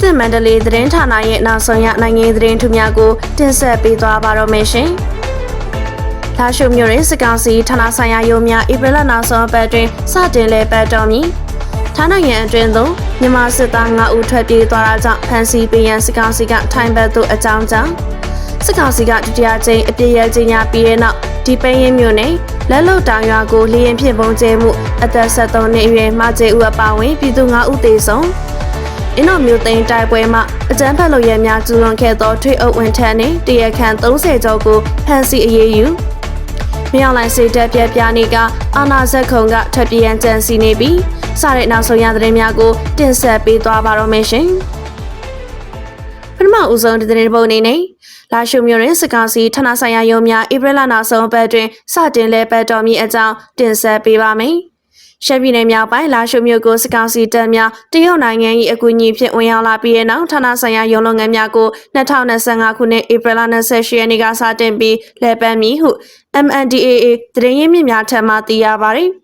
သစ်မန္တလေးသတင်းဌာနရဲ့နောက်ဆုံးရနိုင်ငံရေးသတင်းထူးများကိုတင်ဆက်ပေးသွားပါတော့မယ်ရှင်။လာရှုမြို့ရဲ့စကောင်းစီဌာနဆိုင်ရာရုံးများဧပြီလနောက်ဆုံးအပတ်တွင်စတင်လဲပတ်တော်မူဌာနနိုင်ငံအတွင်းသို့မြန်မာစစ်သား9ဦးထွက်ပြေးသွားတာကြောင့်ဖမ်းဆီးပေးရန်စကောင်းစီကထိုင်းဘက်သို့အကြောင်းကြောင့်စစ်ကောင်စီကဒုတိယကြိမ်အပြည့်ရခြင်းညာပြီးတဲ့နောက်ဒီပင်းရင်မြို့နယ်လက်လုံတောင်ရွာကိုလေရင်ဖြင့်ပုံကျဲမှုအသက်73နှစ်အရွယ်မကျေဦးအပါအဝင်ပြည်သူ9ဦးသေဆုံး အင်းတော်မျိုးသိန်းတိုက်ပွဲမှာအကြမ်းဖက်လုပ်ရများကျူးလွန်ခဲ့သောထွေအုပ်ဝန်ထမ်းနှင့်တရခန့်30ကျော်ကိုဖမ်းဆီးအရေးယူမြောင်လိုင်စိတ်တက်ပြပြနေကအာနာဇက်ခုံကထပ်ပြေးရန်ကြံစီနေပြီးစတဲ့နောက်ဆုံးရသတင်းများကိုတင်ဆက်ပေးသွားပါတော့မယ်ရှင်ပထမဦးဆုံးဒီသတင်းပုံအနေနဲ့လာရှုမြို့တွင်စကားစီဌာနဆိုင်ရာရုံးများဧပြီလနောက်ဆုံးပတ်တွင်စတင်လဲပတ်တော်မူအကြောင်းတင်ဆက်ပေးပါမယ်။ ရှမ်းပြည်နယ်မြောက်ပိုင်းလာရှုမြို့ကိုစကားစီတပ်များတရုတ်နိုင်ငံ၏အကူအညီဖြင့်ဝင်ရောက်လာပြီးတဲ့နောက်ဌာနဆိုင်ရာရုံးလုပ်ငန်းများကို2025ခုနှစ်ဧပြီလ28ရက်နေ့ကစတင်ပြီးလဲပတ်မည်ဟု MNDAA သတင်းရင်းမြစ်များထံမှသိရပါသည်။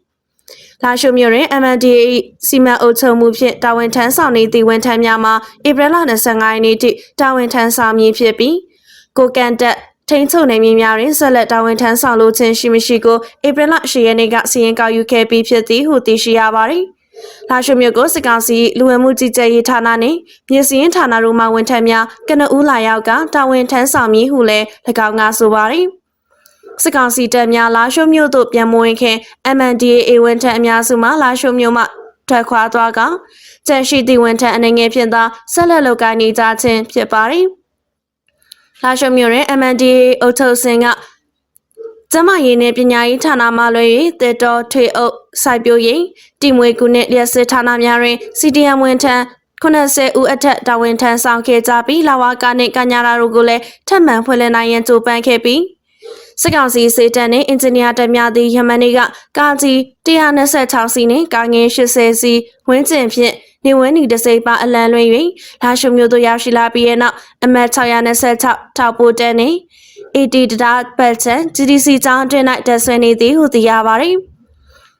လာရှုမြို့တွင် MNDA စီမံအုပ်ချုပ်မှုဖြင့်တာဝန်ထမ်းဆောင်နေသည့်ဝန်ထမ်းများမှာဧပြီလ25ရက်နေ့ထိတာဝန်ထမ်းဆောင်မည်ဖြစ်ပြီးကိုကန်တက် ထိန်းချုပ်နေမြေများတွင်ဆက်လက်တာဝန်ထမ်းဆောင်လိုခြင်းရှိမရှိကိုဧပြီလ10ရက်နေ့ကစီရင်ကောက်ယူခဲ့ပြီးဖြစ်သည်ဟုသိရှိရပါသည်။လာရှုမြို့ကိုစစ်ကောင်စီလူဝင်မှုကြီးကြပ်ရေးဌာနနှင့်မြေစည်းရင်ဌာနတို့မှဝန်ထမ်းများကနဦးလာရောက်ကတာဝန်ထမ်းဆောင်မည်ဟုလည်း၎င်းကဆိုပါသည်။စစ်ကောင်စီတပ်များလာရှုမြို့သို့ပြန်မဝင်ခင် MNDAA ဝန်ထမ်းအများစုမှလာရှုမြို့မှထွက်ခွာသွားကကျန်ရှိသည့်ဝန်ထမ်းအနေငယ်ဖြင့်သာဆက်လက်လုပ်ကိုင်နေကြခြင်းဖြစ်ပါသည်။ လာရှုမြို့တွင် MNDAA အုပ်ချုပ်စင်ကကျမရေးနှင့်ပညာရေးဌာနမှလွှဲ၍တေတော်ထွေအုပ်စိုက်ပျိုးရေးတိမွေကူနှင့်လျက်စစ်ဌာနများတွင် CDM ဝန်ထမ်း90ဦးအထက်တာဝန်ထမ်းဆောင်ခဲ့ကြပြီးလာဝါကနှင့်ကညာရာတို့ကိုလည်းထပ်မံဖွင့်လှစ်နိုင်ရန်ကြိုးပမ်းခဲ့ပြီးစစ်ကောင်စီစေတန်နှင့်အင်ဂျင်နီယာတပ်များသည့်ယမန်နေ့ကကာကြီး126စီနှင့်ကာငင်း80စီဝင်းကျင်ဖြင့် နေဝင်းနီတစိပ်ပါအလံလွှင့်၍လာရှုမျိုးတို့ရောက်ရှိလာပြီးတဲ့နောက်အမတ်626ထောက်ပို့တဲနှင့် AD တဒါပတ်ချန် GDC ကျောင်းအတွင်း၌တက်ဆွဲနေသည်ဟုသိရပါသည်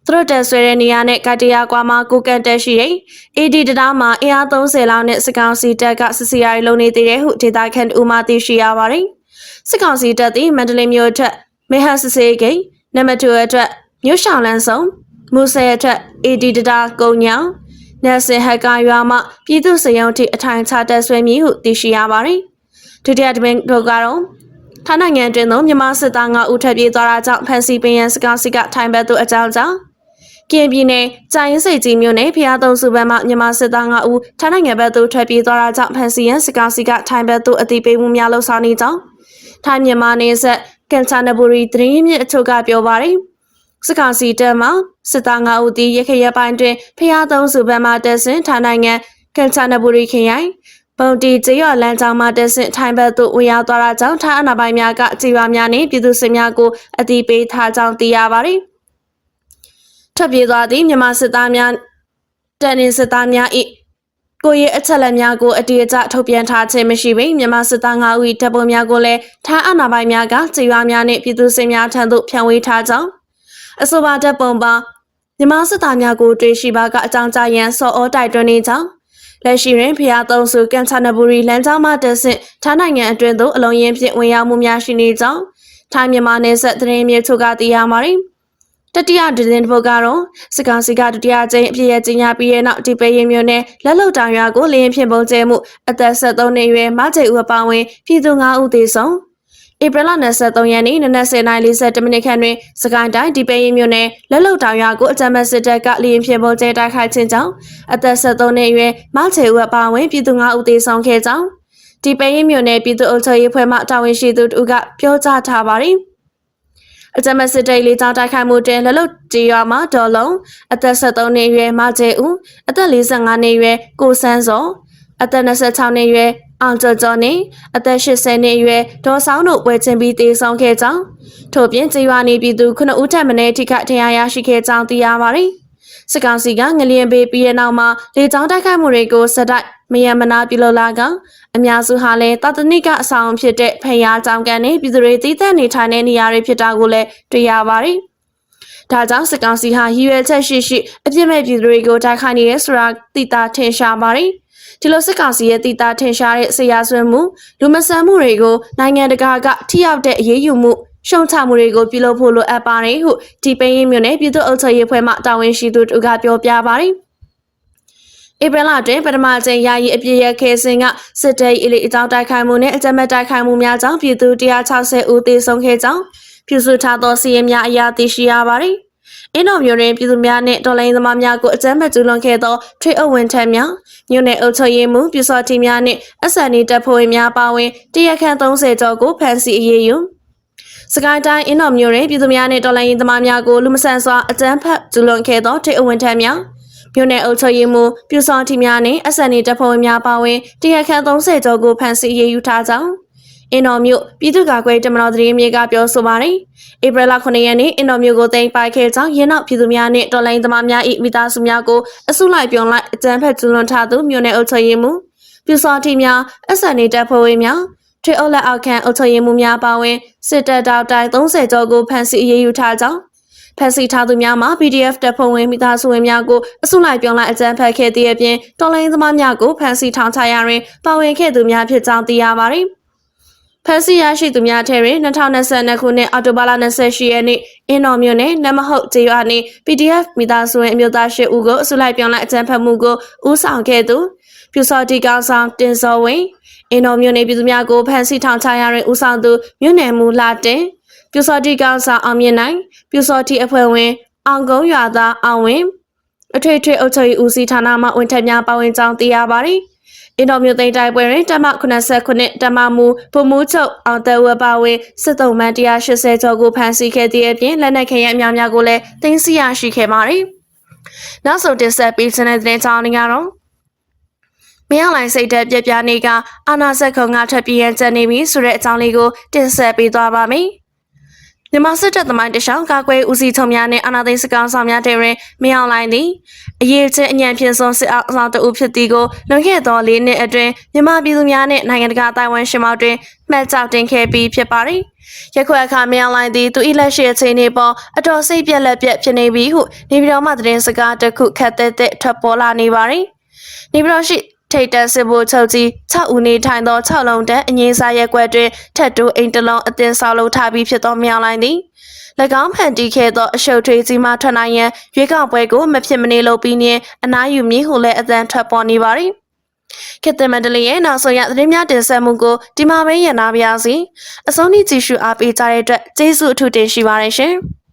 သူတို့တက်ဆွဲတဲ့နေရာနဲ့ကတရာကွာမှာကိုကန်တက်ရှိတဲ့ AD တဒါမှာအင်အား30လောက်နဲ့စကောင်စီတက်ကစစ်စီယာရီလုံနေသေးတယ်ဟုဒေတာခန်ဦးမှသိရှိရပါသည်စစ်ကောင်စီတပ်သည်မန္တလေးမြို့ထက်မေဟစစ်စေးဂိတ်နံပါတ်2အတွက်မြို့ရှောင်းလန်းဆောင်မူဆယ်အတွက် AD တဒါကုံညောင် နယ်စင်ဟက်ကာရွာမှပြည်သူ့စရုံထိအထိုင်ချတက်ဆွဲမည်ဟုသိရှိရပါသည်ဒုတိယတမင်တို့ကတော့ထိုင်းနိုင်ငံတွင်သောမြန်မာစစ်သား9ဦးထပ်ပြေးသွားတာကြောင့်ဖမ်းဆီးပင်ရန်စကားစီကထိုင်းဘက်သို့အကြောင်းကြောင့်ကရင်ပြည်နယ်ကြိုင်းစိတ်ကြီးမြို့နယ်ဖျားသုံးစုဘက်မှမြန်မာစစ်သား9ဦးထိုင်းနိုင်ငံဘက်သို့ထွက်ပြေးသွားတာကြောင့်ဖမ်းဆီးရန်စကားစီကထိုင်းဘက်သို့အတိပေးမှုများလှုပ်ဆောင်နေကြောင်းထိုင်းမြန်မာနယ်စပ်ကန်ချာနဘူရီသတင်းရင်းမြစ်အချို့ကပြောပါရယ် စစ်ကောင်စီတပ်မှစစ်သား9ဦးသည်ရခရပိုင်းတွင်ဖျားသုံးစုဘက်မှတက်ဆင်ထိုင်းနိုင်ငံကန်ချာနဘူရီခရိုင်ပုံတီကျေးရွာလမ်းကြောင်းမှာတက်ဆင့်ထိုင်းဘက်သို့ဝင်ရောက်သွားတာကြောင့်ထိုင်းအနာပိုင်များကကြေးရွာများနှင့်ပြည်သူစစ်များကိုအတိပေးထားကြောင်းသိရပါသည်။ထပ်ပြေးသွားသည့်မြန်မာစစ်သားများတန်နေစစ်သားများ၏ကိုရဲ့အချက်လက်များကိုအတေအကျထုတ်ပြန်ထားခြင်းမရှိဘဲမြန်မာစစ်သား9ဦး၏တပ်ပုံများကိုလည်းထိုင်းအနာပိုင်များကကြေးရွာများနှင့်ပြည်သူစစ်များထံသို့ဖြန့်ဝေထားကြောင်း အဆိုပါတပ်ပုံပါမြန်မာစစ်သားများကိုတွေ့ရှိပါကအကြောင်းကြားရန်စော်ဩတိုက်တွန်းနေကြောင်းလက်ရှိတွင်ဖျားသုံးစုကန်ချာနဘူရီလမ်းကြောင်းမှတက်ဆင့်ထိုင်းနိုင်ငံအတွင်းသို့အလုံးရင်းဖြင့်ဝင်ရောက်မှုများရှိနေကြောင်းထိုင်းမြန်မာနယ်စပ်သတင်းမြေထုတ်ကသိရမှာတယ်တတိယဒဇင်တစ်ပုတ်ကတော့စကောင်စီကဒုတိယကျင်းအပြည့်ရဲ့ကျင်းညာပြီးတဲ့နောက်ဒီပေရင်မျိုးနဲ့လက်လုံတောင်ရွာကိုလင်းဖြင့်ပုံကျဲမှုအသက်73နှစ်အရွယ်မကျိဦးအပောင်းဝင်ပြည်သူ9ဦးသေဆုံး ဧပြီလ23ရက်နေ့နနက်10:40မိနစ်ခန့်တွင်စကိုင်းတိုင်းဒီပေရင်မြို့နယ်လက်လုံတောင်ရွာကိုအကြမ်းဖက်စစ်တပ်ကလျင်ဖြင့်ပုံကျဲတိုက်ခိုက်ခြင်းကြောင့်အသက်73နှစ်အရွယ်မချေဦးအပါအဝင်ပြည်သူ9ဦးသေဆုံးခဲ့ကြောင်းဒီပေရင်မြို့နယ်ပြည်သူ့အုပ်ချုပ်ရေးဖွဲ့မှတာဝန်ရှိသူတို့ကပြောကြားထားပါသည်အကြမ်းဖက်စစ်တပ်လေးကြောင်းတိုက်ခိုက်မှုတွင်လက်လုံကြေးရွာမှာဒေါ်လုံးအသက်73နှစ်အရွယ်မချေဦးအသက်45နှစ်အရွယ်ကိုစန်းစောအသက်26နှစ်အရွယ် အောင်ကျော်ကျော်နဲ့အသက်80နှစ်အရွယ်ဒေါ်ဆောင်တို့ပွဲချင်းပြီးတေဆောင်ခဲ့ကြောင်းထို့ပြင်ကြေးရွာနေပြည်သူ9ဦးထပ်မံထိခိုက်ထရာရရှိခဲ့ကြောင်းသိရပါတယ်။စစ်ကောင်စီကငလျင်ပေးပြီးတဲ့နောက်မှာလေကြောင်းတိုက်ခိုက်မှုတွေကိုစတိုက်မယမနာပြုလုပ်လာကအများစုဟာလည်းတာတနိကအဆောင်ဖြစ်တဲ့ဖယားကြောင်ကန်နဲ့ပြည်သူတွေတည်တဲ့နေထိုင်တဲ့နေရာတွေဖြစ်တာကိုလည်းတွေ့ရပါတယ်။ဒါကြောင့်စစ်ကောင်စီဟာရည်ရွယ်ချက်ရှိရှိအပြစ်မဲ့ပြည်သူတွေကိုတိုက်ခိုက်နေရဲဆိုတာသိတာထင်ရှားပါတယ်။ ဒီလိုစစ်ကောင်စီရဲ့တည်တာထင်ရှားတဲ့ဆရာဆွေးမှုလူမဆန်မှုတွေကိုနိုင်ငံတကာကထိရောက်တဲ့အရေးယူမှုရှုံချမှုတွေကိုပြုလုပ်ဖို့လိုအပ်ပါတယ်ဟုဒီပိန်းရင်းမြို့နယ်ပြည်သူ့အုပ်ချုပ်ရေးဖွဲ့မှတာဝန်ရှိသူတို့ကပြောပြပါတယ်။ဧပြီလတွင်ပထမအကြိမ်ယာယီအပြည့်ရခဲစင်ကစစ်တပ်အလီအကြောင်းတိုက်ခိုက်မှုနဲ့အကြမ်းဖက်တိုက်ခိုက်မှုများကြောင့်ပြည်သူ160ဦးသေဆုံးခဲ့ကြောင်းပြုစုထားသောစီးရင်များအရာသိရှိရပါတယ်။ အင်းတော်မျိုးတွင်ပြည်သူများနှင့်တော်လိုင်းသမားများကိုအကြမ်းဖက်ကျူးလွန်ခဲ့သောထွေအုပ်ဝန်ထမ်းများမြို့နယ်အုပ်ချုပ်ရေးမှူးပြည်စော်တီများနှင့်အစံနီတပ်ဖွဲ့ဝင်များပါဝင်တရခန့်30ကျော်ကိုဖမ်းဆီးအရေးယူစကိုင်းတိုင်းအင်းတော်မျိုးတွင်ပြည်သူများနှင့်တော်လိုင်းသမားများကိုလူမဆန်စွာအကြမ်းဖက်ကျူးလွန်ခဲ့သောထွေအုပ်ဝန်ထမ်းများမြို့နယ်အုပ်ချုပ်ရေးမှူးပြူစောတီများနှင့်အစံနီတပ်ဖွဲ့ဝင်များပါဝင်တရခန့်30ကျော်ကိုဖမ်းဆီးအရေးယူထားကြောင်း အင်တော်မြို့ပြည်သူ့ကာကွယ်တမတော်သတင်းမြေကပြောဆိုပါတယ်။ဧပြီလ9ရက်နေ့အင်တော်မြို့ကိုတင်ပိုက်ခဲ့ကြောင်းရင်းနောက်ပြည်သူများနှင့်တော်လိုင်းသမားများ၏မိသားစုများကိုအစုလိုက်ပြုံလိုက်အကြမ်းဖက်ကျူးလွန်ထားသူမြို့နယ်အုပ်ချုပ်ရေးမှူးပြူစောတီများအစံနီတပ်ဖွဲ့ဝင်များထွေအုပ်လက်အောက်ခံအုပ်ချုပ်ရေးမှူးများပါဝင်စစ်တပ်တောက်တိုင်း30ကျော်ကိုဖမ်းဆီးအရေးယူထားကြောင်းဖမ်းဆီးထားသူများမှာ PDF တပ်ဖွဲ့ဝင်မိသားစုဝင်များကိုအစုလိုက်ပြောင်းလိုက်အကြမ်းဖက်ခဲ့တဲ့အပြင်တော်လိုင်းသမားများကိုဖမ်းဆီးထောင်ချရာတွင်ပါဝင်ခဲ့သူများဖြစ်ကြောင်းသိရပါတယ်။ ဖမ်းဆီးရရှိသူများထဲတွင်2022ခုနှစ်အောက်တိုဘာလ28ရက်နေ့အင်းတော်မြို့နယ်နမဟုတ်ကျေးရွာနှင့် PDF မိသားစုဝင်အမျိုးသား၈ဦးကိုအစုလိုက်ပြောင်းလိုက်အကြမ်းဖက်မှုကိုဦးဆောင်ခဲ့သူပြူစော်တီကောင်ဆောင်တင်စောဝင်းအင်းတော်မြို့နယ်ပြည်သူများကိုဖမ်းဆီးထောင်ချရာတွင်ဦးဆောင်သူမြို့နယ်မူလာတင်ပြူစော်တီကောင်ဆောင်အောင်မြင့်နိုင်ပြူစော်တီအဖွဲ့ဝင်အောင်ကုန်းရွာသားအောင်ဝင်းအထွေထွေအုပ်ချုပ်ရေးဦးစီးဌာနမှဝန်ထမ်းများပါဝင်ကြောင်းသိရပါတယ်။ အင်တော်မျိုးသိန်းတိုက်ပွဲတွင်တမ89တမမူဗိုလ်မှူးချုပ်အောင်တဲဝပါဝင်စစ်တုံးမှန်180ကျော်ကိုဖမ်းဆီးခဲ့တဲ့အပြင်လက်နက်ခဲယမ်းအများများကိုလည်းတင်စီရရှိခဲ့ပါတယ်။နောက်ဆုံးတင်ဆက်ပေးတဲ့တဲ့ကြောင်းတွေကတော့မင်းအောင်လိုင်စိတ်သက်ပြပြနေကအာနာဆက်ခုံကထပ်ပြင်းကျန်နေပြီဆိုတဲ့အကြောင်းလေးကိုတင်ဆက်ပေးသွားပါမယ်။ မြန်မာစစ်တပ်သမိုင်းတခြားကာကွယ်ဦးစီးချုပ်များနဲ့အာဏာသိမ်းစကောင်ဆောင်များတဲ့တွင်မင်းအောင်လိုင်သည်အရေးချင်းအညံဖြင့်ဆုံးစစ်အောင်ဆောင်တဦးဖြစ်သည်ကိုလွန်ခဲ့သော၄နှစ်အတွင်းမြန်မာပြည်သူများနဲ့နိုင်ငံတကာတိုင်ဝမ်ရှင်မောက်တွင်မှတ်ကြောက်တင်ခဲ့ပြီးဖြစ်ပါသည်။ယခုအခါမင်းအောင်လိုင်သည်သူ၏လက်ရှိအခြေအနေပေါ်အတော်စိတ်ပြက်လက်ပြက်ဖြစ်နေပြီဟုနေပြည်တော်မှသတင်းစကားတစ်ခုခတ်သက်သက်ထွက်ပေါ်လာနေပါသည်။နေပြည်တော်ရှိ ထိတ်တန့်စစ်ဘိုလ်ချုပ်ကြီး6ဦးနေထိုင်သော6လုံးတန်းအငင်းစားရက်ွက်တွင်ထက်တိုးအိမ်တလုံးအသင်းဆောက်လုပ်ထားပြီးဖြစ်သောမြောင်လိုင်းသည်၎င်းဖန်တီးခဲ့သောအရှုပ်ထွေးကြီးမှထွက်နိုင်ရန်ရွေးကောက်ပွဲကိုမဖြစ်မနေလုပ်ပြီးနှင့်အနားယူမည်ဟုလည်းအသံထွက်ပေါ်နေပါသည်ခေတ္တမန္တလေးရဲ့နောက်ဆုံးရသတင်းများတင်ဆက်မှုကိုဒီမှာပဲရန်နာပါရစေအဆုံးထိကြည့်ရှုအားပေးကြတဲ့အတွက်ကျေးဇူးအထူးတင်ရှိပါတယ်ရှင်။